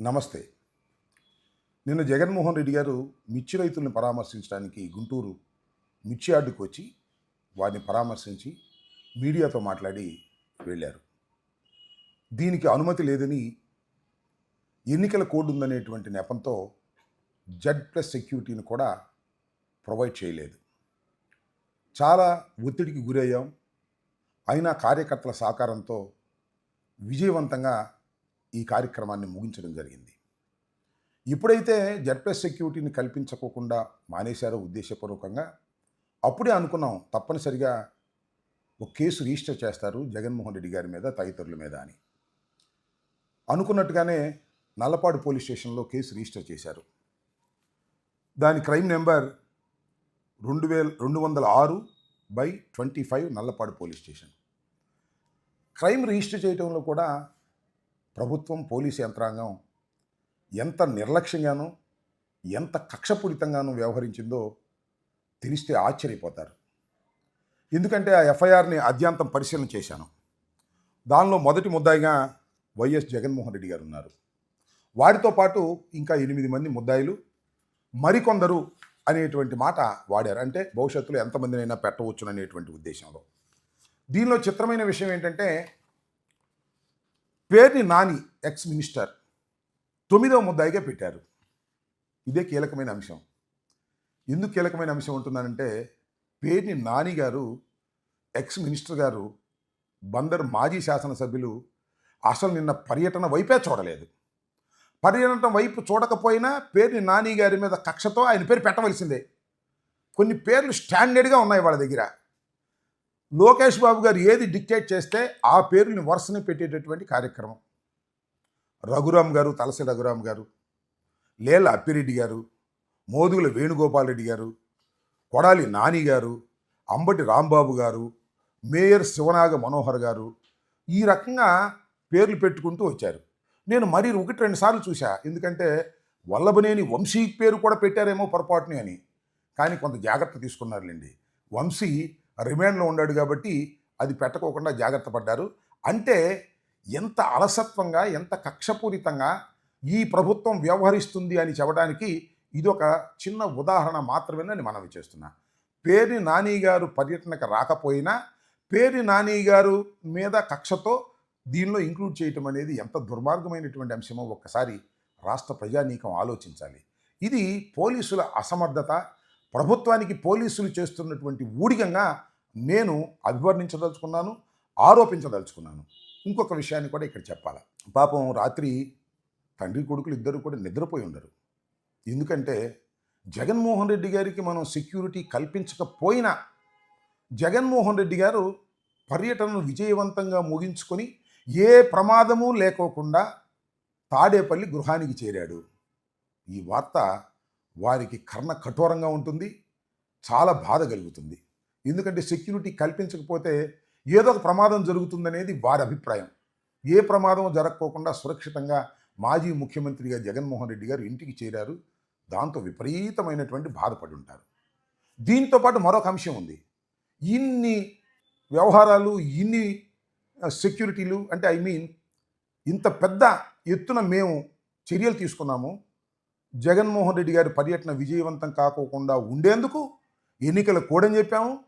నమస్తే. నిన్న జగన్మోహన్ రెడ్డి గారు మిర్చి రైతులను పరామర్శించడానికి గుంటూరు మిర్చి యార్డుకు వచ్చి వారిని పరామర్శించి మీడియాతో మాట్లాడి వెళ్ళారు. దీనికి అనుమతి లేదని ఎన్నికల కోడ్ ఉందనేటువంటి నెపంతో జడ్ ప్లస్ సెక్యూరిటీని కూడా ప్రొవైడ్ చేయలేదు. చాలా ఒత్తిడికి గురయ్యాం. అయినా కార్యకర్తల సహకారంతో విజయవంతంగా ఈ కార్యక్రమాన్ని ముగించడం జరిగింది. ఇప్పుడైతే జెడ్ ప్లస్ సెక్యూరిటీని కల్పించకోకుండా మానేశారో ఉద్దేశపూర్వకంగా. అప్పుడే అనుకున్నాం తప్పనిసరిగా ఒక కేసు రిజిస్టర్ చేస్తారు జగన్మోహన్ రెడ్డి గారి మీద తదితరుల మీద అని. అనుకున్నట్టుగానే నల్లపాడు పోలీస్ స్టేషన్లో కేసు రిజిస్టర్ చేశారు. దాని క్రైమ్ నెంబర్ రెండు వేల రెండు వందల ఆరు by twenty five Nallapadu police station. Crime register చేయడంలో కూడా ప్రభుత్వం పోలీస్ యంత్రాంగం ఎంత నిర్లక్ష్యంగానూ ఎంత కక్షపూరితంగానూ వ్యవహరించిందో తెలిస్తే ఆశ్చర్యపోతారు. ఎందుకంటే ఆ ఎఫ్ఐఆర్ని అద్యాంతం పరిశీలన చేశాను. దానిలో మొదటి ముద్దాయిగా వైఎస్ జగన్మోహన్ రెడ్డి గారు ఉన్నారు. వారితో పాటు ఇంకా ఎనిమిది మంది ముద్దాయిలు మరికొందరు అనేటువంటి మాట వాడారు. అంటే భవిష్యత్తులో ఎంతమందినైనా పెట్టవచ్చు అనేటువంటి ఉద్దేశంలో. దీనిలో చిత్రమైన విషయం ఏంటంటే పేరుని నాని ఎక్స్ మినిస్టర్ తొమ్మిదవ ముద్దాయిగా పెట్టారు. ఇదే కీలకమైన అంశం. ఎందుకు కీలకమైన అంశం ఉంటున్నానంటే పేరుని నాని గారు ఎక్స్ మినిస్టర్ గారు బందర్ మాజీ శాసనసభ్యులు అసలు నిన్న పర్యటన వైపే చూడలేదు. పర్యటన వైపు చూడకపోయినా పేరుని నాని గారి మీద కక్షతో ఆయన పేరు పెట్టవలసిందే. కొన్ని పేర్లు స్టాండర్డ్గా ఉన్నాయి వాళ్ళ దగ్గర. లోకేష్ బాబు గారు ఏది డిక్టేట్ చేస్తే ఆ పేరుని వరుసని పెట్టేటటువంటి కార్యక్రమం. రఘురామ్ గారు తలసి రఘురామ్ గారు లేల అప్పిరెడ్డి గారు మోదుగుల వేణుగోపాల్ రెడ్డి గారు కొడాలి నాని గారు అంబటి రాంబాబు గారు మేయర్ శివనాగ మనోహర్ గారు ఈ రకంగా పేర్లు పెట్టుకుంటూ వచ్చారు. నేను మరీ ఒకటి రెండు సార్లు చూశా. ఎందుకంటే వల్లభనేని వంశీ పేరు కూడా పెట్టారేమో పొరపాటుని అని. కానీ కొంత జాగ్రత్త తీసుకున్నారులేండి. వంశీ రిమాండ్లో ఉన్నాడు కాబట్టి అది పెట్టకోకుండా జాగ్రత్త పడ్డారు. అంటే ఎంత అలసత్వంగా ఎంత కక్షపూరితంగా ఈ ప్రభుత్వం వ్యవహరిస్తుంది అని చెప్పడానికి ఇది ఒక చిన్న ఉదాహరణ మాత్రమేనని మనవి చేస్తున్నా. పేరు నాని గారు పర్యటనకు రాకపోయినా పేరు నాని గారు మీద కక్షతో దీనిలో ఇంక్లూడ్ చేయటం అనేది ఎంత దుర్మార్గమైనటువంటి అంశమో ఒక్కసారి రాష్ట్ర ప్రజానీకం ఆలోచించాలి. ఇది పోలీసుల అసమర్థత ప్రభుత్వానికి పోలీసులు చేస్తున్నటువంటి ఊడిగంగా నేను అభివర్ణించదలుచుకున్నాను ఆరోపించదలుచుకున్నాను. ఇంకొక విషయాన్ని కూడా ఇక్కడ చెప్పాలి. పాపం రాత్రి తండ్రి కొడుకులు ఇద్దరు కూడా నిద్రపోయి ఉండరు. ఎందుకంటే జగన్మోహన్ రెడ్డి గారికి మనం సెక్యూరిటీ కల్పించకపోయినా జగన్మోహన్ రెడ్డి గారు పర్యటనను విజయవంతంగా ముగించుకొని ఏ ప్రమాదము లేకోకుండా తాడేపల్లి గృహానికి చేరాడు. ఈ వార్త వారికి కర్ణ కఠోరంగా ఉంటుంది చాలా బాధ కలుగుతుంది. ఎందుకంటే సెక్యూరిటీ కల్పించకపోతే ఏదో ఒక ప్రమాదం జరుగుతుందనేది వారి అభిప్రాయం. ఏ ప్రమాదం జరగకోకుండా సురక్షితంగా మాజీ ముఖ్యమంత్రిగా జగన్మోహన్ రెడ్డి గారు ఇంటికి చేరారు. దాంతో విపరీతమైనటువంటి బాధపడి ఉంటారు. దీంతో పాటు మరొక అంశం ఉంది. ఇన్ని వ్యవహారాలు ఇన్ని సెక్యూరిటీలు అంటే ఐ మీన్ ఇంత పెద్ద ఎత్తున మేము చర్యలు తీసుకున్నాము. జగన్మోహన్ రెడ్డి గారి పర్యటన విజయవంతం కాకోకుండా ఉండేందుకు ఎన్నికలు కూడని చెప్పాము.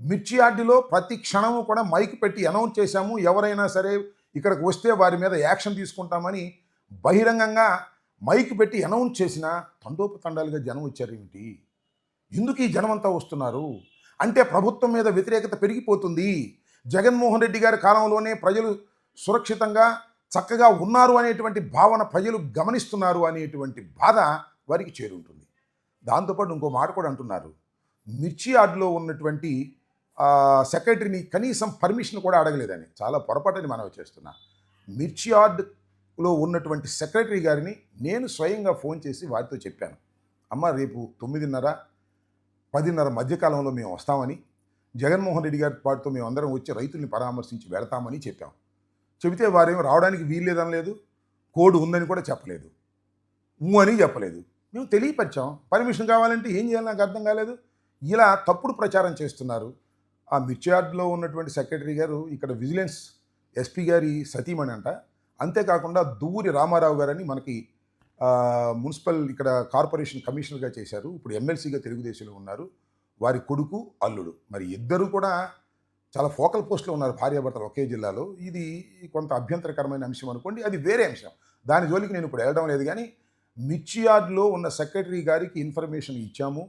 మిర్చియార్డిలో ప్రతి క్షణము కూడా మైక్ పెట్టి అనౌన్స్ చేశాము. ఎవరైనా సరే ఇక్కడికి వస్తే వారి మీద యాక్షన్ తీసుకుంటామని బహిరంగంగా మైక్ పెట్టి అనౌన్స్ చేసిన తండోపతండాలుగా జనం వచ్చారు ఏమిటి? ఎందుకు ఈ జనమంతా వస్తున్నారు? అంటే ప్రభుత్వం మీద వ్యతిరేకత పెరిగిపోతుంది. జగన్మోహన్ రెడ్డి గారి కాలంలోనే ప్రజలు సురక్షితంగా చక్కగా ఉన్నారు అనేటువంటి భావన ప్రజలు గమనిస్తున్నారు అనేటువంటి బాధ వారికి చేరుంటుంది. దాంతోపాటు ఇంకో మాట కూడా అంటున్నారు. మిర్చి యార్డులో ఉన్నటువంటి సెక్రటరీని కనీసం పర్మిషన్ కూడా అడగలేదని. చాలా పొరపాటని మనవి చేస్తున్నా. మిర్చి యార్డ్లో ఉన్నటువంటి సెక్రటరీ గారిని నేను స్వయంగా ఫోన్ చేసి వారితో చెప్పాను. అమ్మ రేపు తొమ్మిదిన్నర పదిన్నర మధ్యకాలంలో మేము వస్తామని జగన్మోహన్ రెడ్డి గారి పాటుతో మేము అందరం వచ్చి రైతుల్ని పరామర్శించి వెళతామని చెప్పాం. చెబితే వారేమో రావడానికి వీల్లేదని లేదు కోడ్ ఉందని కూడా చెప్పలేదు. ఊ అని చెప్పలేదు. మేము తెలియపరిచాం. పర్మిషన్ కావాలంటే ఏం చేయాలి నాకు అర్థం కాలేదు. ఇలా తప్పుడు ప్రచారం చేస్తున్నారు. ఆ మిర్చియార్డ్లో ఉన్నటువంటి సెక్రటరీ గారు ఇక్కడ విజిలెన్స్ ఎస్పీ గారి సతీమణి అంట. అంతేకాకుండా దూరి రామారావు గారని మనకి మున్సిపల్ ఇక్కడ కార్పొరేషన్ కమిషనర్గా చేశారు. ఇప్పుడు ఎమ్మెల్సీగా తెలుగుదేశంలో ఉన్నారు. వారి కొడుకు అల్లుడు. మరి ఇద్దరు కూడా చాలా ఫోకల్ పోస్ట్లో ఉన్నారు భార్యాభర్తలు ఒకే జిల్లాలో. ఇది కొంత అభ్యంతరకరమైన అంశం అనుకోండి అది వేరే అంశం. దాని జోలికి నేను ఇప్పుడు వెళ్ళడం లేదు కానీ మిర్చియార్డ్లో ఉన్న సెక్రటరీ గారికి ఇన్ఫర్మేషన్ ఇచ్చాము.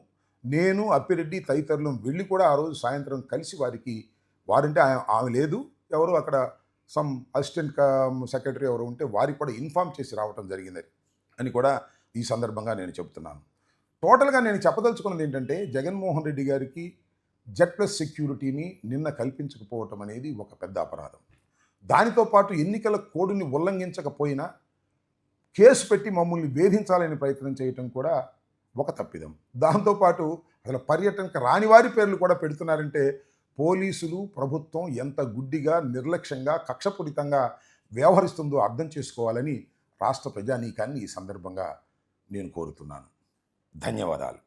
నేను అప్పిరెడ్డి తదితరులు వెళ్ళి కూడా ఆ రోజు సాయంత్రం కలిసి వారికి వారంటే ఆమె ఆమె లేదు. ఎవరు అక్కడ సమ్ అసిస్టెంట్ సెక్రటరీ ఎవరు ఉంటే వారికి కూడా ఇన్ఫామ్ చేసి రావటం జరిగింది అని కూడా ఈ సందర్భంగా నేను చెబుతున్నాను టోటల్గా నేను చెప్పదలుచుకున్నది ఏంటంటే జగన్మోహన్ రెడ్డి గారికి జెడ్ ప్లస్ సెక్యూరిటీని నిన్న కల్పించకపోవటం అనేది ఒక పెద్ద అపరాధం. దానితో పాటు ఎన్నికల కోడ్ని ఉల్లంఘించకపోయినా కేసు పెట్టి మమ్మల్ని వేధించాలని ప్రయత్నం చేయటం కూడా ఒక తప్పిదం. దాంతోపాటు అసలు పర్యటనకు రాని వారి పేర్లు కూడా పెడుతున్నారంటే పోలీసులు ప్రభుత్వం ఎంత గుడ్డిగా నిర్లక్ష్యంగా కక్షపూరితంగా వ్యవహరిస్తుందో అర్థం చేసుకోవాలని రాష్ట్ర ప్రజానీకాన్ని ఈ సందర్భంగా నేను కోరుతున్నాను. ధన్యవాదాలు.